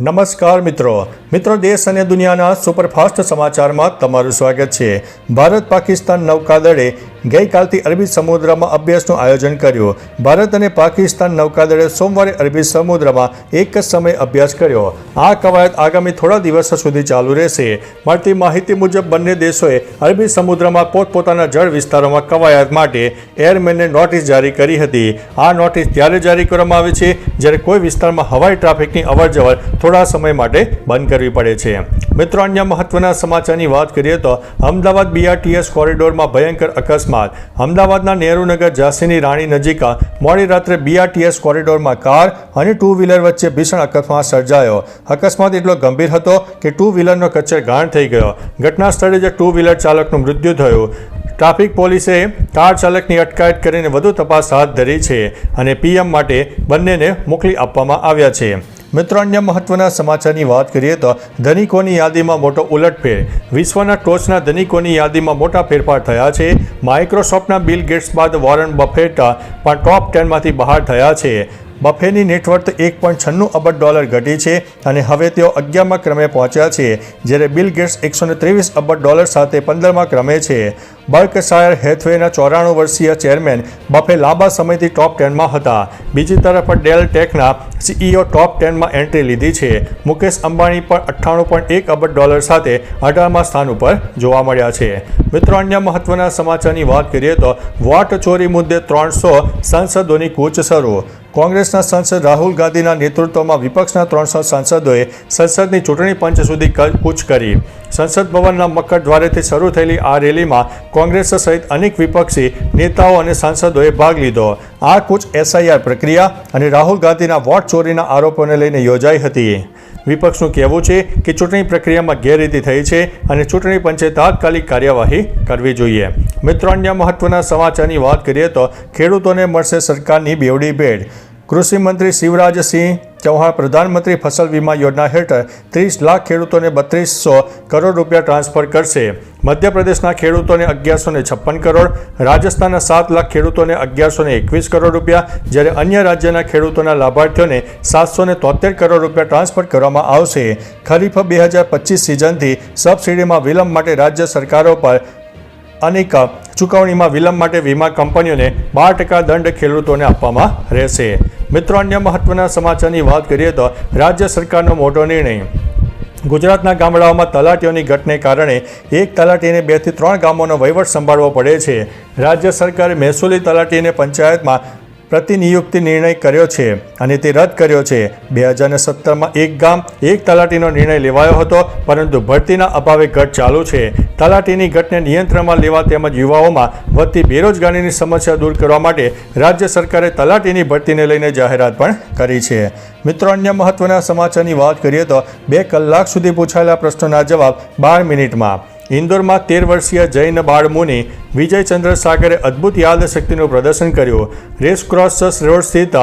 નમસ્કાર મિત્રો. મિત્રો દેશ અને દુનિયાના સુપરફાસ્ટ સમાચારમાં તમારું સ્વાગત છે. ભારત પાકિસ્તાન નૌકાદળે ગઈકાલથી અરબી સમુદ્રમાં અભ્યાસનું આયોજન કર્યું. ભારત અને પાકિસ્તાન નૌકાદળે સોમવારે અરબી સમુદ્રમાં એક જ સમયે અભ્યાસ કર્યો. આ કવાયત આગામી થોડા દિવસો સુધી ચાલુ રહેશે. મળતી માહિતી મુજબ, બંને દેશોએ અરબી સમુદ્રમાં પોતપોતાના જળ વિસ્તારોમાં કવાયત માટે એરમેનને નોટિસ જારી કરી હતી. આ નોટિસ ત્યારે જારી કરવામાં આવે છે, જ્યારે કોઈ વિસ્તારમાં હવાઈ ટ્રાફિકની અવરજવર થોડા સમય માટે બંધ કરવી પડે છે. મિત્રો, અન્ય મહત્વના સમાચારની વાત કરીએ તો અમદાવાદ બીઆરટીએસ કોરિડોરમાં ભયંકર અકસ્માત. અમદાવાદના નહેરુનગર ઝાંસીની રાણી નજીક મોડી રાત્રે બીઆરટીએસ કોરિડોરમાં કાર અને ટુ વ્હીલર વચ્ચે ભીષણ અકસ્માત સર્જાયો. અકસ્માત એટલો ગંભીર હતો કે ટુ વ્હીલરનો કચ્છર ગાણ થઈ ગયો. ઘટના સ્થળે જ ટુ વ્હીલર ચાલકનું મૃત્યુ થયું. ટ્રાફિક પોલીસે કાર ચાલકની અટકાયત કરીને વધુ તપાસ હાથ ધરી છે અને પીએમ માટે બંનેને મોકલી આપવામાં આવ્યા છે. મિત્રો, અન્ય મહત્વના સમાચારની વાત કરીએ તો ધનિકોની યાદીમાં મોટો ઉલટફેર. વિશ્વના ટોચના ધનિકોની યાદીમાં મોટા ફેરફાર થયા છે. માઇક્રોસોફ્ટના બિલ ગેટ્સ બાદ વોરન બફેટ પણ ટોપ ટેનમાંથી બહાર થયા છે. બફેની નેટવર્થ એક પોઈન્ટ છન્નું અબજ ડોલર ઘટી છે અને હવે તેઓ અગિયારમા ક્રમે પહોંચ્યા છે, જ્યારે બિલ ગેટ્સ એકસો ત્રેવીસ અબજ ડોલર સાથે પંદરમા ક્રમે છે. બર્કશાયર હેથવેના ચોરાણું વર્ષીય ચેરમેન બફે લાંબા સમયથી ટોપ ટેનમાં હતા. બીજી તરફ ડેલ ટેકના સીઈઓ ટોપ ટેનમાં એન્ટ્રી લીધી છે. મુકેશ અંબાણી પણ અઠ્ઠાણું પોઈન્ટ એક અબજ ડોલર સાથે અઢારમા સ્થાન ઉપર જોવા મળ્યા છે. મિત્રો, અન્ય મહત્વના સમાચારની વાત કરીએ તો વોટ ચોરી મુદ્દે ત્રણસો સાંસદોની કૂચ શરૂ. કોંગ્રેસના સાંસદ રાહુલ ગાંધીના નેતૃત્વમાં વિપક્ષના ત્રણસો સાંસદોએ સંસદની ચૂંટણી પંચ સુધી કૂચ કરી. સંસદ ભવનના મકર દ્વારેથી શરૂ થયેલી આ રેલીમાં કોંગ્રેસ સહિત અનેક વિપક્ષી નેતાઓ અને સાંસદોએ ભાગ લીધો. આ કૂચ એસઆઈઆર પ્રક્રિયા અને રાહુલ ગાંધીના વોટ ચોરીના આરોપોને લઈને યોજાઈ હતી. વિપક્ષનું કહેવું છે કે ચૂંટણી પ્રક્રિયામાં ગેરરીતિ થઈ છે અને ચૂંટણી પંચે તાત્કાલિક કાર્યવાહી કરવી જોઈએ. મિત્રો, અન્ય મહત્વના સમાચારની વાત કરીએ તો ખેડૂતોને મળશે સરકારની બેવડી ભેટ. કૃષિ મંત્રી શિવરાજસિંહ ચૌહાણ પ્રધાનમંત્રી ફસલ વીમા યોજના હેઠળ ત્રીસ લાખ ખેડૂતોને બત્રીસો કરોડ રૂપિયા ટ્રાન્સફર કરશે. મધ્યપ્રદેશના ખેડૂતોને અગિયારસો ને છપ્પન કરોડ, રાજસ્થાનના સાત લાખ ખેડૂતોને અગિયારસો ને એકવીસ કરોડ રૂપિયા, જ્યારે અન્ય રાજ્યના ખેડૂતોના લાભાર્થીઓને સાતસો ને તોતેર કરોડ રૂપિયા ટ્રાન્સફર કરવામાં આવશે. ખરીફ બે હજાર પચીસ સિઝનથી સબસિડીમાં વિલંબ માટે રાજ્ય સરકારો પર અનેક ચૂકવણીમાં વિલંબ માટે વીમા કંપનીઓને બાર ટકા દંડ ખેડૂતોને આપવામાં રહેશે. મિત્રો, અન્ય મહત્વના સમાચારની વાત કરીએ તો રાજ્ય સરકારનો મોટો નિર્ણય. ગુજરાતના ગામડાઓમાં તલાટીઓની ઘટને કારણે એક તલાટીને બેથી ત્રણ ગામોનો વહીવટ સંભાળવો પડે છે. રાજ્ય સરકારે મહેસૂલી તલાટીને પંચાયતમાં પ્રતિનિયુક્તિ નિર્ણય કર્યો છે અને તે રદ કર્યો છે. બે હજારને સત્તરમાં એક ગામ એક તલાટીનો નિર્ણય લેવાયો હતો, પરંતુ ભરતીના અભાવે ઘટ ચાલુ છે. તલાટીની ઘટને નિયંત્રણમાં લેવા તેમજ યુવાઓમાં વધતી બેરોજગારીની સમસ્યા દૂર કરવા માટે રાજ્ય સરકારે તલાટીની ભરતીને લઈને જાહેરાત પણ કરી છે. મિત્રો, અન્ય મહત્વના સમાચારની વાત કરીએ તો બે કલાક સુધી પૂછાયેલા પ્રશ્નોના જવાબ બાર મિનિટમાં. ઇન્દોરમાં તેર વર્ષીય જૈન બાળમુનિ વિજયચંદ્ર સાગરે અદ્ભુત યાદશક્તિનું પ્રદર્શન કર્યું. રેસ ક્રોસ રોડ સ્થિત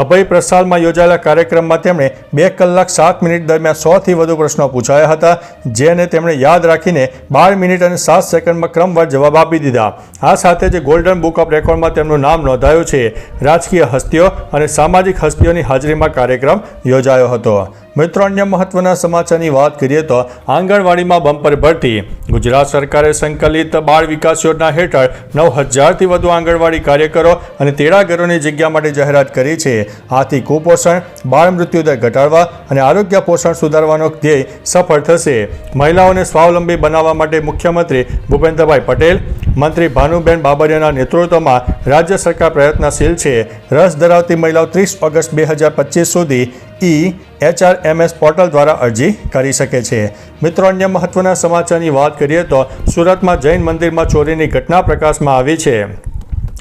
અભય પ્રસાદમાં યોજાયેલા કાર્યક્રમમાં તેમણે બે કલાક સાત મિનિટ દરમિયાન સોથી વધુ પ્રશ્નો પૂછાયા હતા, જેને તેમણે યાદ રાખીને બાર મિનિટ અને સાત સેકન્ડમાં ક્રમવાર જવાબ આપી દીધા. આ સાથે જ ગોલ્ડન બુક ઓફ રેકોર્ડમાં તેમનું નામ નોંધાયું છે. રાજકીય હસ્તીઓ અને સામાજિક હસ્તીઓની હાજરીમાં કાર્યક્રમ યોજાયો હતો. મિત્રો, અન્ય મહત્વના સમાચારની વાત કરીએ તો આંગણવાડીમાં બમ્પર ભરતી. ગુજરાત સરકારે સંકલિત બાળ વિકાસ યોજના હેઠળ નવ હજારથી વધુ આંગણવાડી કાર્યકરો અને તેડાગરોની જગ્યા માટે જાહેરાત કરી છે. આથી કુપોષણ, બાળ મૃત્યુદર ઘટાડવા અને આરોગ્ય પોષણ સુધારવાનો ધ્યેય સફળ થશે. મહિલાઓને સ્વાવલંબી બનાવવા માટે મુખ્યમંત્રી ભૂપેન્દ્રભાઈ પટેલ, મંત્રી ભાનુબેન બાબરિયાના નેતૃત્વમાં રાજ્ય સરકાર પ્રયત્નશીલ છે. રસ ધરાવતી મહિલાઓ ત્રીસ ઓગસ્ટ બે હજાર પચીસ સુધી ઈ એચઆરએમએસ પોર્ટલ દ્વારા અરજી કરી શકે છે. મિત્રો, અન્ય મહત્વના સમાચારની વાત કરીએ તો સુરતમાં જૈન મંદિરમાં ચોરીની ઘટના પ્રકાશમાં આવી છે.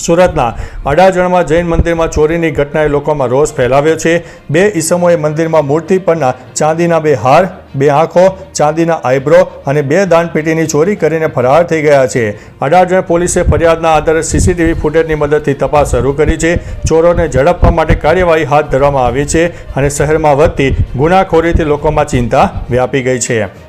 સુરતના અડાજણમાં જૈન મંદિરમાં ચોરીની ઘટનાએ લોકોમાં રોષ ફેલાવ્યો છે. બે ઈસમોએ મંદિરમાં મૂર્તિ પરના ચાંદીના બે હાર, બે આંખો, ચાંદીના આઈબ્રો અને બે દાનપેટીની ચોરી કરીને ફરાર થઈ ગયા છે. અડાજણ પોલીસે ફરિયાદના આધારે સીસીટીવી ફૂટેજની મદદથી તપાસ શરૂ કરી છે. ચોરોને ઝડપવા માટે કાર્યવાહી હાથ ધરવામાં આવી છે અને શહેરમાં વધતી ગુનાખોરીથી લોકોમાં ચિંતા વ્યાપી ગઈ છે.